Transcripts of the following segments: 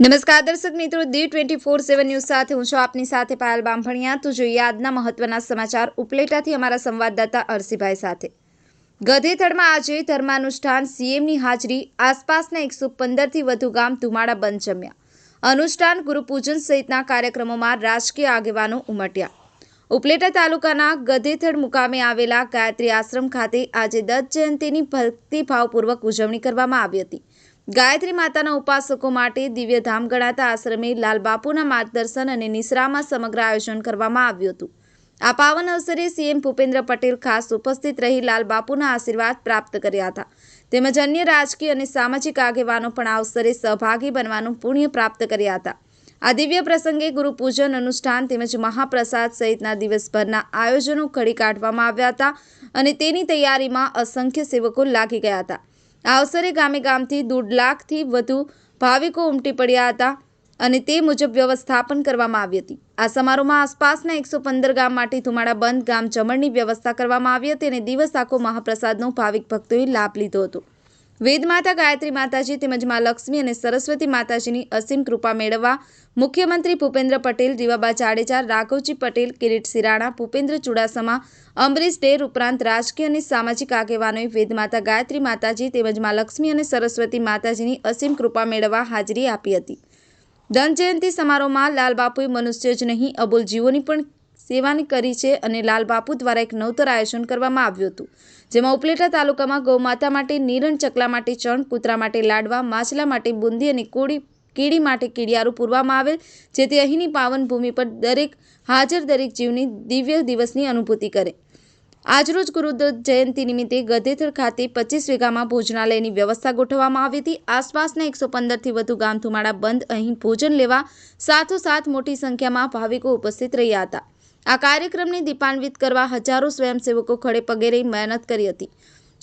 નમસ્કાર દર્શક મિત્રો દી ટ્વેન્ટી ફોર સેવન ન્યૂઝ સાથે હું છું આપની સાથે પાયલ બામભણિયા. તો જોઈએ આજના મહત્વના સમાચાર ઉપલેટાથી અમારા સંવાદદાતા અરસીભાઈ સાથે. ગધેથડમાં આજે ધર્માનુષ્ઠાન સીએમની હાજરી, આસપાસના એકસો પંદરથી વધુ ગામ ધુમાડા બંધ જમ્યા. અનુષ્ઠાન ગુરુપૂજન સહિતના કાર્યક્રમોમાં રાજકીય આગેવાનો ઉમટ્યા. ઉપલેટા તાલુકાના ગધેથડ મુકામે આવેલા ગાયત્રી આશ્રમ ખાતે આજે દત્ત જયંતીની ભક્તિભાવપૂર્વક ઉજવણી કરવામાં આવી હતી. ગાયત્રી માતાના ઉપાસકો માટે દિવ્ય ધામ ગણાતા આશ્રમે લાલબાપુના માર્ગદર્શન અને નિશ્રામાં સમગ્ર આયોજન કરવામાં આવ્યું હતું. આ પાવન અવસરે સીએમ ભૂપેન્દ્ર પટેલ ખાસ ઉપસ્થિત રહી લાલબાપુના આશીર્વાદ પ્રાપ્ત કર્યા હતા. તેમજ અન્ય રાજકીય અને સામાજિક આગેવાનો પણ આ અવસરે સહભાગી બનવાનું પુણ્ય પ્રાપ્ત કર્યા હતા. આ દિવ્ય પ્રસંગે ગુરુપૂજન અનુષ્ઠાન તેમજ મહાપ્રસાદ સહિતના દિવસભરના આયોજનો ઘડી કાઢવામાં આવ્યા હતા અને તેની તૈયારીમાં અસંખ્ય સેવકો લાગી ગયા હતા. આ અવસરે ગામે ગામથી દોઢ લાખથી વધુ ભાવિકો ઉમટી પડ્યા હતા અને તે મુજબ વ્યવસ્થાપન કરવામાં આવી હતી. આ સમારોહમાં આસપાસના એકસો પંદર ગામ માટે ધુમાડા બંધ ગામ જમણની વ્યવસ્થા કરવામાં આવી હતી અને દિવસ આખો મહાપ્રસાદનો ભાવિક ભક્તોએ લાભ લીધો હતો. વેદમાતા ગાયત્રી માતાજી તેમજ મા લક્ષ્મી અને સરસ્વતી માતાજીની અસીમ કૃપા મેળવવા મુખ્યમંત્રી ભૂપેન્દ્ર પટેલ રીવાબા જાડેજા, રાઘવજી પટેલ, કિરીટ સિરાણા, ભૂપેન્દ્ર ચુડાસમા, અમરીશ ડેર ઉપરાંત રાજકીય અને સામાજિક આગેવાનોએ વેદમાતા ગાયત્રી માતાજી તેમજ મા લક્ષ્મી અને સરસ્વતી માતાજીની અસીમ કૃપા મેળવવા હાજરી આપી હતી. ધન જયંતિ સમારોહમાં લાલબાપુએ મનુષ્ય જ નહીં, અબોલ જીવોની પણ સેવાની કરી છે અને લાલબાપુ દ્વારા એક નવતર આયોજન કરવામાં આવ્યું હતું. જેમાં ઉપલેટા તાલુકામાં ગૌમાતા માટે, નીરણ ચકલા માટે ચણ, કૂતરા માટે લાડવા, માછલા માટે બુંદી અને કોળી કીડી માટે કીડિયારું પૂરવામાં આવેલ, જેથી અહીંની પાવન ભૂમિ પર દરેક, હાજર દરેક જીવની દિવ્ય દિવસની અનુભૂતિ કરે. આજરોજ ગુરુદત્ત જયંતિ નિમિત્તે ગધેથર ખાતે પચીસ વીઘામાં ભોજનાલયની વ્યવસ્થા ગોઠવવામાં આવી હતી. આસપાસના એકસો પંદરથી વધુ ગામ ધુમાડા બંધ. અહીં ભોજન લેવા સાથોસાથ મોટી સંખ્યામાં ભાવિકો ઉપસ્થિત રહ્યા હતા. આ કાર્યક્રમને દીપાન્વિત કરવા હજારો સ્વયંસેવકો ખડે પગે રહી મહેનત કરી હતી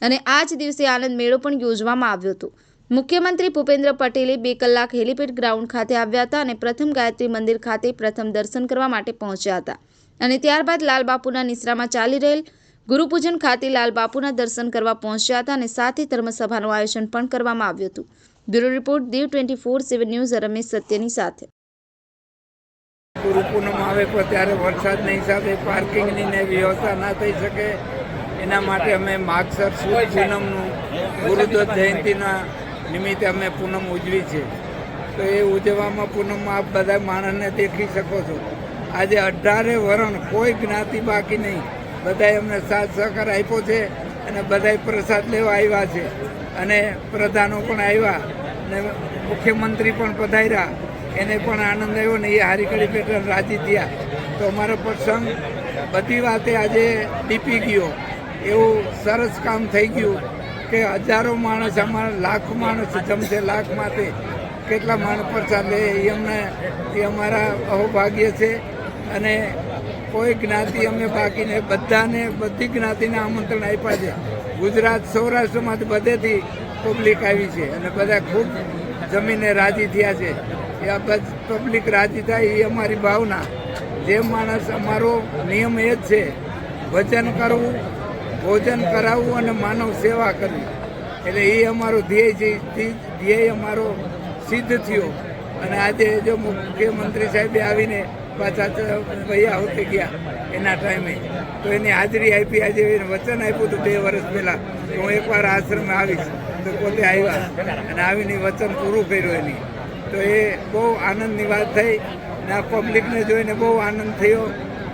અને આ જ દિવસે આનંદ મેળો પણ યોજવામાં આવ્યો હતો. મુખ્યમંત્રી ભૂપેન્દ્ર પટેલે બે કલાક હેલીપેડ ગ્રાઉન્ડ ખાતે આવ્યા હતા અને પ્રથમ ગાયત્રી મંદિર ખાતે પ્રથમ દર્શન કરવા માટે પહોંચ્યા હતા. અને ત્યારબાદ લાલબાપુના નિશ્રામાં ચાલી રહેલ ગુરુપૂજન ખાતે લાલબાપુના દર્શન કરવા પહોંચ્યા હતા અને સાથે ધર્મસભાનું આયોજન પણ કરવામાં આવ્યું હતું. Bureau report Diu twenty four seven news Ramesh સત્યની સાથે. ગુરુ પૂનમ આવે પણ ત્યારે વરસાદના હિસાબે પાર્કિંગની ને વ્યવસ્થા ના થઈ શકે. એના માટે અમે માગસર સુદ પૂનમનું ગુરુદત્ત જયંતિના નિમિત્તે અમે પૂનમ ઉજવી છે. તો એ ઉજવવામાં પૂનમમાં આપ બધા માણસને દેખી શકો છો. આજે અઢારે વરણ કોઈ જ્ઞાતિ બાકી નહીં. બધાએ અમને સાથ સહકાર આપ્યો છે અને બધાએ પ્રસાદ લેવા આવ્યા છે. અને પ્રધાનો પણ આવ્યા અને મુખ્યમંત્રી પણ પધાર્યા. એને પણ આનંદ આવ્યો ને એ હારીકડી પેટર્ન રાજી થયા. તો અમારો પ્રસંગ બધી વાતે આજે ટીપી ગયો. એવું સરસ કામ થઈ ગયું કે હજારો માણસ અમારા લાખ માણસ જમશે લાખ માથે. કેટલા માણસ પર ચાલે એ અમને, એ અમારા અહોભાગ્ય છે. અને કોઈ જ્ઞાતિ અમે બાકીને બધાને, બધી જ્ઞાતિને આમંત્રણ આપ્યા છે. ગુજરાત સૌરાષ્ટ્રમાંથી બધેથી પબ્લિક આવી છે. અને બધા ખૂબ જમીને રાજી થયા છે. આ પબ્લિક રાજી થાય એ અમારી ભાવના. જે માણસ અમારો નિયમ એ જ છે, ભજન કરવું, ભોજન કરાવવું અને માનવ સેવા કરવી. એટલે એ અમારો ધ્યેય છે ધ્યેય- અમારો સિદ્ધ થયો. અને આજે જો મુખ્યમંત્રી સાહેબે આવીને પાછા વૈયા હોતે ગયા એના ટાઈમે. તો એની હાજરી આપી, આજે એને વચન આપ્યું હતું બે વર્ષ પહેલાં કે હું એકવાર આશ્રમે આવીશ. તો પોતે આવ્યા અને આવીને વચન પૂરું કર્યું એની. તો એ બહુ આનંદની વાત થઈ ને આ પબ્લિકને જોઈને બહુ આનંદ થયો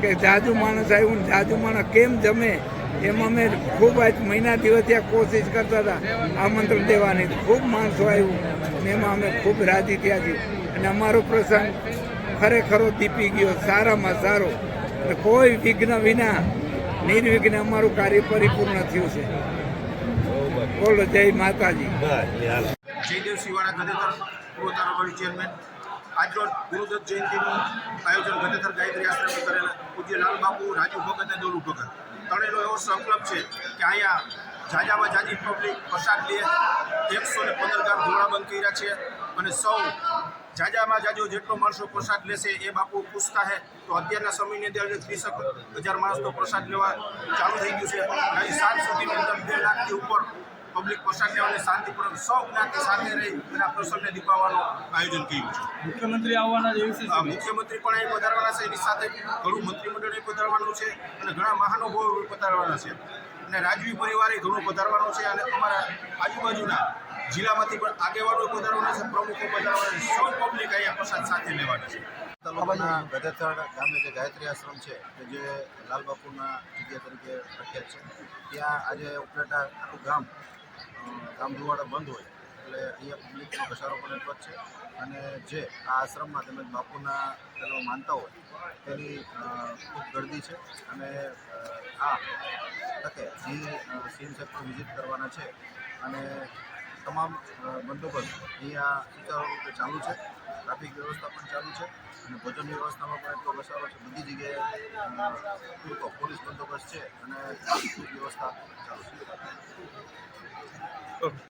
કે જાજુ માણસ આવ્યું ને જાજુ માણસ કેમ જમે? એમ અમે ખૂબ આજ મહિના દિવસથી આ કોશિશ કરતા હતા. આમંત્રણ દેવાની. ખૂબ માણસો આવ્યું ને એમાં અમે ખૂબ રાજી થયા છીએ. અને અમારો પ્રસંગ ખરેખરો દીપી ગયો. સારામાં સારો. અને કોઈ વિઘ્ન વિના નિર્વિઘ્ન અમારું કાર્ય પરિપૂર્ણ થયું છે. બોલો જય માતાજી. જયદેવ શિવાળા ગદેતર પૂર્વ તાલુકાની ચેરમેન આજરોજ ગુરુદત્ત જયંતિનું આયોજન ગતેથર ગાયત્રી આશ્રમે કરેલ પૂજ્ય લાલબાપુ, રાજુ ભગત અને દોલુ ભગત. ત્રણેયનો એવો સંકલ્પ છે કે અહીંયા જાજામાં જાજી પબ્લિક પ્રસાદ લે. એકસો ને પંદર ગામ ધોળાબંધ કર્યા છે અને સૌ જાજામાં જાજો જેટલો માણસો પ્રસાદ લેશે એ બાપુ પૂછતા હે, તો અત્યારના સમયની અંદર ત્રીસ હજાર માણસનો પ્રસાદ લેવા ચાલુ થઈ ગયું છે. સાત સુધીની અંદર બે લાખથી ઉપર પબ્લિક પ્રસાદ લેવાને શાંતિપૂર્વક સૌ જ્ઞાતિ સાથે રહી અને આ પ્રસંગને દીપાવવાનું આયોજન કર્યું છે. મુખ્યમંત્રી આવવાના છે વિશે મુખ્યમંત્રી પણ અહીં પધારવાના છે એની સાથે ઘણું મંત્રીમંડળ અહીં પધારવાનું છે અને ઘણા મહાનુભાવો પધારવાના છે. અને રાજવી પરિવારે ઘણું પધારવાનું છે અને અમારા આજુબાજુના જિલ્લામાંથી પણ આગેવાનો પધારવાના છે પ્રમુખો પધારવાના છે. સૌ પબ્લિક અહીંયા પ્રસાદ સાથે લેવાના છે. તાલુકાના ગધેથડ ગામે જે ગાયત્રી આશ્રમ છે, કે જે લાલબાપુના જગ્યા તરીકે પ્રખ્યાત છે, ત્યાં આજે ઉપલેટા આખું ગામ ગામ ધુવાડા બંધ હોય. એટલે અહીંયા પબ્લિકનો ઘસારો પણ એટલો છે અને જે આ આશ્રમમાં તેમજ બાપુના પેલો માનતા હોય, તેની ખૂબ ગરદી છે અને આ તકે જે સીન સેક્ટર વિઝિટ કરવાના છે અને તમામ બંદોબસ્ત અહીંયા સુચારુ ચાલુ છે. ટ્રાફિક વ્યવસ્થા પણ ચાલુ છે અને ભોજન વ્યવસ્થામાં પણ એટલો ઘસારો છે. બધી જગ્યાએ પૂરતો પોલીસ બંદોબસ્ત છે અને વ્યવસ્થા ચાલુ છે.